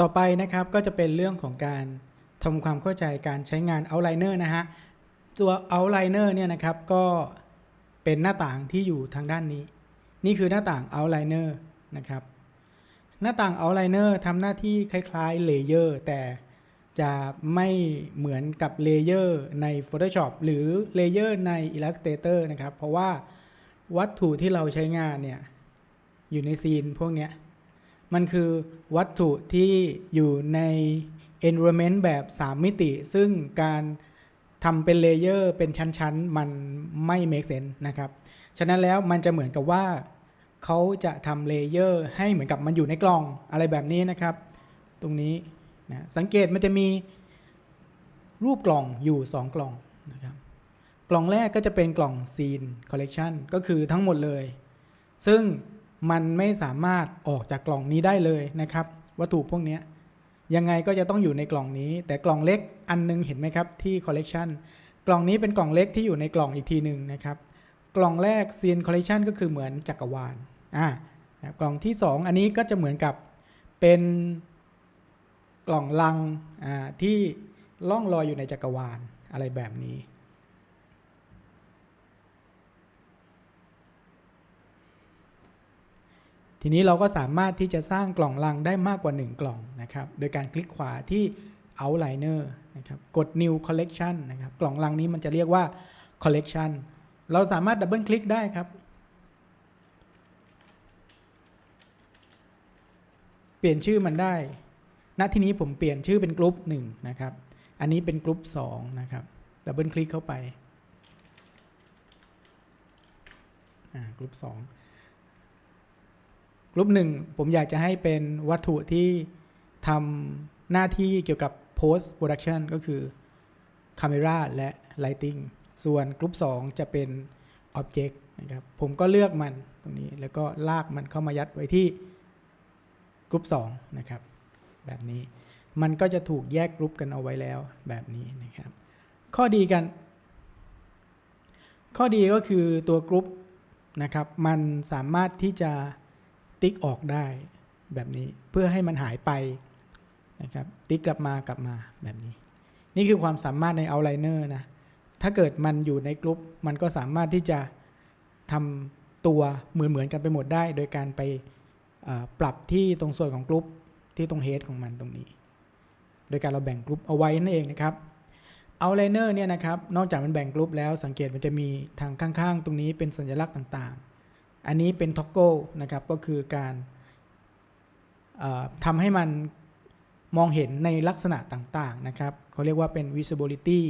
ต่อไปนะครับก็จะเป็นเรื่องของการทำความเข้าใจการใช้งาน Outliner นะฮะ ตัว Outliner เนี่ยนะครับก็เป็นหน้าต่างที่อยู่ทางด้านนี้ นี่คือหน้าต่าง Outliner นะครับ หน้าต่าง Outliner ทำหน้าที่คล้ายๆ Layer แต่จะไม่เหมือนกับ Layer ใน Photoshop หรือ Layer ใน Illustrator นะครับ เพราะว่าวัตถุที่เราใช้งานเนี่ยอยู่ในซีนพวกเนี้ย มันคือวัตถุที่อยู่ใน environment แบบ 3 มิติ ซึ่งการทำเป็นเลเยอร์เป็นชั้นๆ มันไม่ make sense นะครับ ฉะนั้นแล้วมันจะเหมือนกับว่าเขาจะทำเลเยอร์ให้เหมือนกับมันอยู่ในกล่องอะไรแบบนี้นะครับ ตรงนี้นะสังเกตมันจะมีรูปกล่องอยู่ 2 กล่องนะครับกล่องแรกก็จะเป็นกล่อง Scene Collection ก็คือทั้งหมดเลย ซึ่ง มันไม่สามารถออกจากกล่องนี้ได้เลยนะครับ วัตถุพวกนี้ยังไงก็จะต้องอยู่ในกล่องนี้ แต่กล่องเล็กอันนึงเห็นไหมครับที่ collection กล่องนี้เป็นกล่องเล็กที่อยู่ในกล่องอีกทีหนึ่งนะครับกล่องแรก Scene Collection ก็คือเหมือนจักรวาลอ่ากล่องที่ 2 อันนี้ก็จะเหมือนกับเป็นกล่องลังอ่าที่ล่องลอยอยู่ในจักรวาลอะไรแบบนี้ ทีนี้เราก็สามารถที่จะสร้างกล่องลังได้มากกว่า 1 กล่องนะครับโดยการคลิกขวาที่ Outliner นะครับกด New Collection นะครับกล่องลังนี้มันจะเรียกว่า Collection เราสามารถดับเบิลคลิกได้ครับ เปลี่ยนชื่อมันได้ ณที่นี้ผมเปลี่ยนชื่อเป็นกลุ่มหนึ่งนะครับอันนี้เป็นกลุ่มสองนะครับดับเบิลคลิกเข้าไปอ่ากลุ่มสอง กลุ่มหนึ่งผมอยากจะให้เป็นวัตถุที่ทำหน้าที่เกี่ยวกับ post production ก็คือ camera และ lighting ส่วนกลุ่ม2 จะเป็น object นะครับ ผมก็เลือกมันตรงนี้แล้วก็ลากมันเข้ามายัดไว้ที่กลุ่ม2นะครับ แบบนี้มันก็จะถูกแยกกลุ่มกันเอาไว้แล้วแบบนี้นะครับ ข้อดีกัน ข้อดีก็คือตัวกลุ่มนะครับ มันสามารถที่จะ ติ๊กออกได้แบบนี้เพื่อให้มันหายไปนะครับติ๊กกลับมากลับมาแบบนี้ นี่คือความสามารถใน Outliner นะถ้าเกิดมันอยู่ในกลุ่มมันก็สามารถที่จะทำตัวเหมือนเหมือนกันไปหมดได้ โดยการไปปรับที่ตรงส่วนของกลุ่มที่ตรงเฮดของมันตรงนี้ โดยการเราแบ่งกลุ่มเอาไว้นั่นเองนะครับ Outliner เนี่ยนะครับนอกจากมันแบ่งกลุ่มแล้วสังเกตมันจะมีทางข้างๆ ตรงนี้เป็นสัญลักษณ์ต่างๆ อันนี้เป็น toggle นะครับก็คือการทำให้มันมองเห็นในลักษณะต่างๆนะครับเขาเรียกว่าเป็น visibility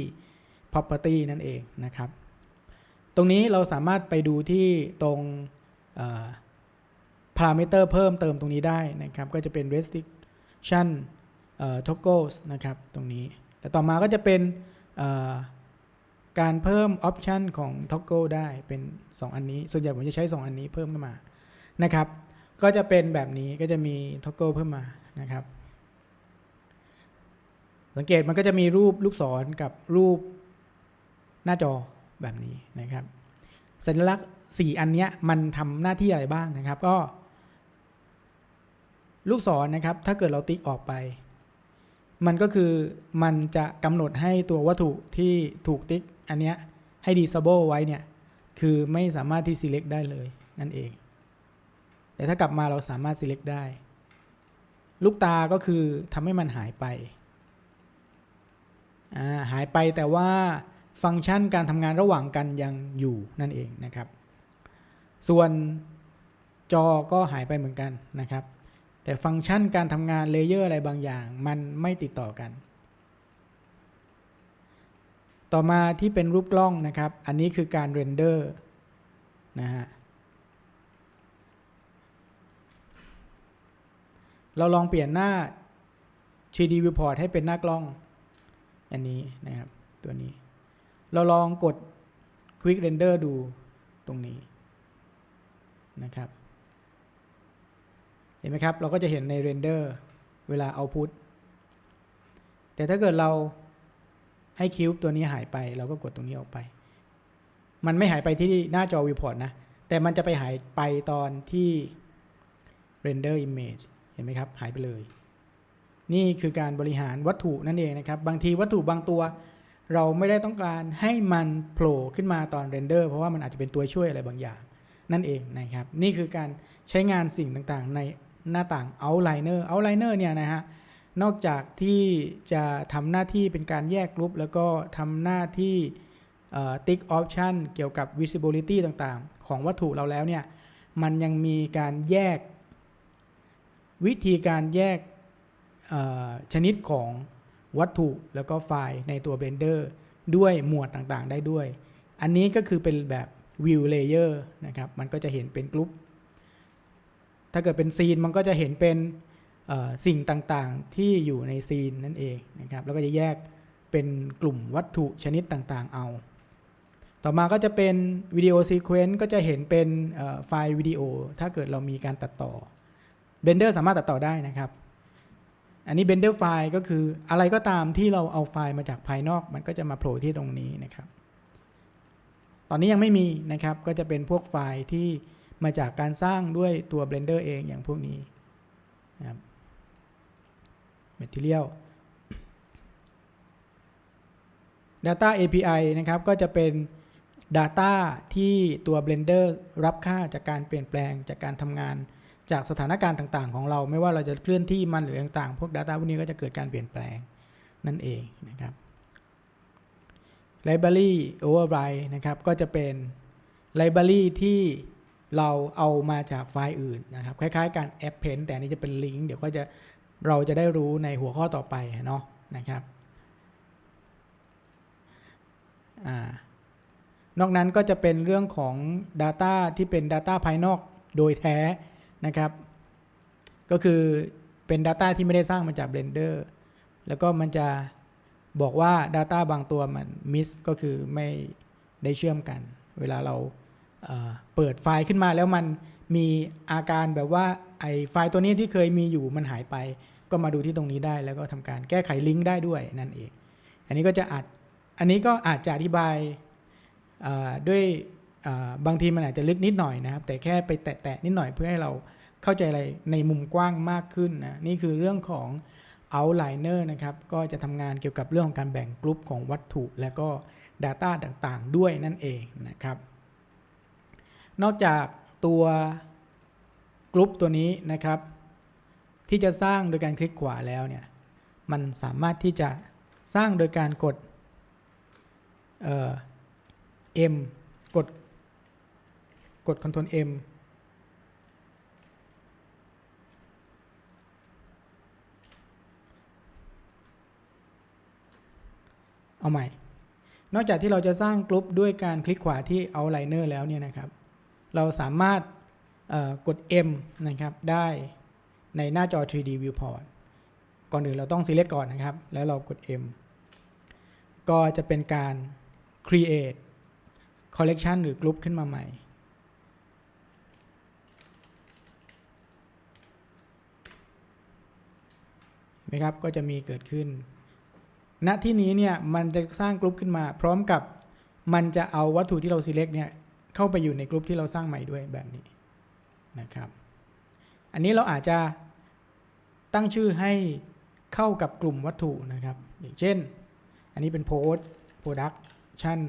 property นั่นเองนะครับ ตรงนี้เราสามารถไปดูที่ตรง parameter เพิ่มเติมตรงนี้ได้นะครับ ก็จะเป็น restriction toggles นะครับ ตรงนี้ แต่ต่อมาก็จะเป็น การเพิ่ม option ของ toggle ได้เป็น 2 อันนี้ ส่วนใหญ่ผมจะใช้ 2 อันนี้เพิ่มขึ้นมานะครับ ก็จะเป็นแบบนี้ก็จะมี toggle เพิ่มมานะครับ สังเกตมันก็จะมีรูปลูกศรกับรูปหน้าจอแบบนี้นะครับ สัญลักษณ์ 4 อันนี้มันทำหน้าที่อะไรบ้างนะครับ ก็ ลูกศรนะครับ ถ้าเกิดเราติ๊กออกไปมันก็คือมันจะกำหนดให้ตัววัตถุที่ถูกติ๊ก อันเนี้ยให้ disable ไว้เนี่ย คือไม่สามารถที่ select ได้เลยนั่นเอง แต่ถ้ากลับมาเราสามารถ select ได้ ลูกตาก็คือทำให้มันหายไปอ่าหายไปแต่ว่าฟังก์ชันการทำงานระหว่างกันยังอยู่นั่นเองนะครับ ส่วนจอก็หายไปเหมือนกันนะครับ แต่ฟังก์ชันการทำงานเลเยอร์อะไรบางอย่าง มันไม่ติดต่อกัน ต่อมาที่เป็นรูปกล้องนะครับ อันนี้คือการเรนเดอร์นะฮะ เราลองเปลี่ยนหน้า 3D Viewport ให้เป็นหน้ากล้อง อันนี้นะครับ ตัวนี้ เราลองกด Quick Render ดูตรงนี้นะครับ เห็นไหมครับ เราก็จะเห็นใน Render เวลา Output แต่ถ้าเกิดเรา ให้คิวบตัวนี้หายไป เราก็กดตรงนี้ออกไป มันไม่หายไปที่หน้าจอ Viewport นะ แต่มันจะไปหายไปตอนที่ Render Image เห็นไหมครับ หายไปเลย นี่คือการบริหารวัตถุนั่นเองนะครับ บางทีวัตถุบางตัว เราไม่ได้ต้องการให้มันโผล่ขึ้นมาตอนเรนเดอร์เพราะว่ามันอาจจะเป็นตัวช่วยอะไรบางอย่าง นั่นเองนะครับ นี่คือการใช้งานสิ่งต่างๆ ในหน้าต่าง Outliner Outliner เนี่ยนะฮะ นอกจากที่จะทำหน้าที่เป็นการแยกกรุ๊ปแล้วก็ทำหน้าที่ติ๊กออปชันเกี่ยวกับ visibility ต่างๆ ของวัตถุเราแล้วเนี่ย มันยังมีการแยก วิธีการแยกชนิดของวัตถุแล้วก็ไฟล์ในตัว Blender ด้วยหมวดต่างๆ ได้ด้วย อันนี้ก็คือเป็นแบบ view layer นะครับ มันก็จะเห็นเป็นกรุ๊ปถ้าเกิดเป็นซีนมันก็จะเห็นเป็น สิ่งต่างๆที่อยู่ในซีนนั่นเองนะครับแล้วก็จะแยกเป็นกลุ่มวัตถุชนิดต่างๆเอา ต่อมาก็จะเป็นวิดีโอซีเควนต์ก็จะเห็นเป็นไฟล์วิดีโอ ถ้าเกิดเรามีการตัดต่อ Blender สามารถตัดต่อได้นะครับ อันนี้ Blender ไฟล์ก็คืออะไรก็ตามที่เราเอาไฟล์มาจากภายนอก มันก็จะมาโผล่ที่ตรงนี้นะครับ ตอนนี้ยังไม่มีนะครับก็จะเป็นพวกไฟล์ที่มาจากการสร้างด้วยตัว Blender เองอย่างพวกนี้นะครับ Material Data API นะครับ ก็จะเป็น Data ที่ตัว Blender รับค่าจากการเปลี่ยนแปลงจากการทำงานจากสถานการณ์ต่างๆ ของเราไม่ว่าเราจะเคลื่อนที่มันหรือต่างๆ พวก Data พวกนี้ก็จะเกิดการเปลี่ยนแปลงนั่นเองนะครับ Library Override นะครับ ก็จะเป็น Library ที่เราเอามาจากไฟล์อื่นนะครับ คล้ายๆ การ append แต่นนี้จะเป็นลิงก์เดี๋ยวก็จะ เราจะได้รู้ในหัวข้อต่อไปเนาะนะครับอนอกนั้นก็จะเป็นเรื่องของ Data ที่เป็น Data ภายนอกโดยแท้นะครับ ก็คือเป็น Data ที่ไม่ได้สร้างมาจาก Blender แล้วก็มันจะบอกว่า Data บางตัวมัน miss ก็คือไม่ได้เชื่อมกัน เวลาเรา เปิดไฟล์ขึ้นมาแล้วมันมีอาการแบบว่าไอไฟล์ตัวนี้ที่เคยมีอยู่มันหายไป ก็มาดูที่ตรงนี้ได้ แล้วก็ทำการแก้ไขลิงก์ได้ด้วยนั่นเอง อันนี้ก็จะอาจอันนี้ก็อาจจะอธิบายด้วยบางทีมันอาจจะลึกนิดหน่อยนะครับ แต่แค่ไปแตะๆนิดหน่อยเพื่อให้เราเข้าใจอะไรในมุมกว้างมากขึ้นนะนี่คือเรื่องของ Outliner นะครับ ก็จะทำงานเกี่ยวกับเรื่องของการแบ่งกลุ่มของวัตถุ และก็ Data ต่างๆ ด้วยนั่นเองนะครับ นอกจากตัวกลุ่มตัวนี้นะครับ ที่จะสร้างโดยการคลิกขวาแล้วเนี่ยมันสามารถที่จะสร้างโดยการกดเอ่อ M กดกด Ctrl M เอาใหม่ นอกจากที่เราจะสร้างกลุ่มด้วยการคลิกขวาที่ Outliner แล้วเนี่ยนะครับ เราสามารถกด M นะครับได้ในหน้าจอ 3D Viewport ก่อนอื่นเราต้อง select ก่อนนะครับ แล้วเรากด M ก็จะเป็นการ create collection หรือ group ขึ้นมาใหม่นไหมครับ ก็จะมีเกิดขึ้น ณ ที่นี้เนี่ย มันจะสร้างกลุ่มขึ้นมา พร้อมกับมันจะเอาวัตถุที่เรา select เนี่ย เข้าไปอยู่ในกลุ่มที่เราสร้างใหม่ด้วยแบบนี้นะครับ อันนี้เราอาจจะตั้งชื่อให้เข้ากับกลุ่มวัตถุนะครับ อย่างเช่น อันนี้เป็น post production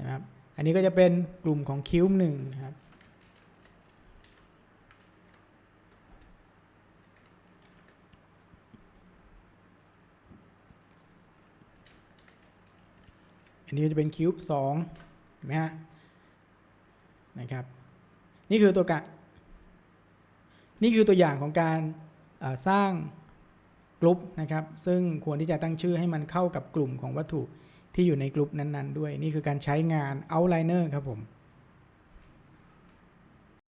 นะครับ อันนี้ก็จะเป็นกลุ่มของคิวหนึ่งนะครับอันนี้จะเป็นคิวบ์สองเห็นไหมฮะ นะครับ นี่คือตัวกะนี่คือตัวอย่างของการสร้างกลุ่มนะครับ ซึ่งควรที่จะตั้งชื่อให้มันเข้ากับกลุ่มของวัตถุที่อยู่ในกลุ่มนั้นๆ ด้วย นี่คือการใช้งาน Outliner ครับผม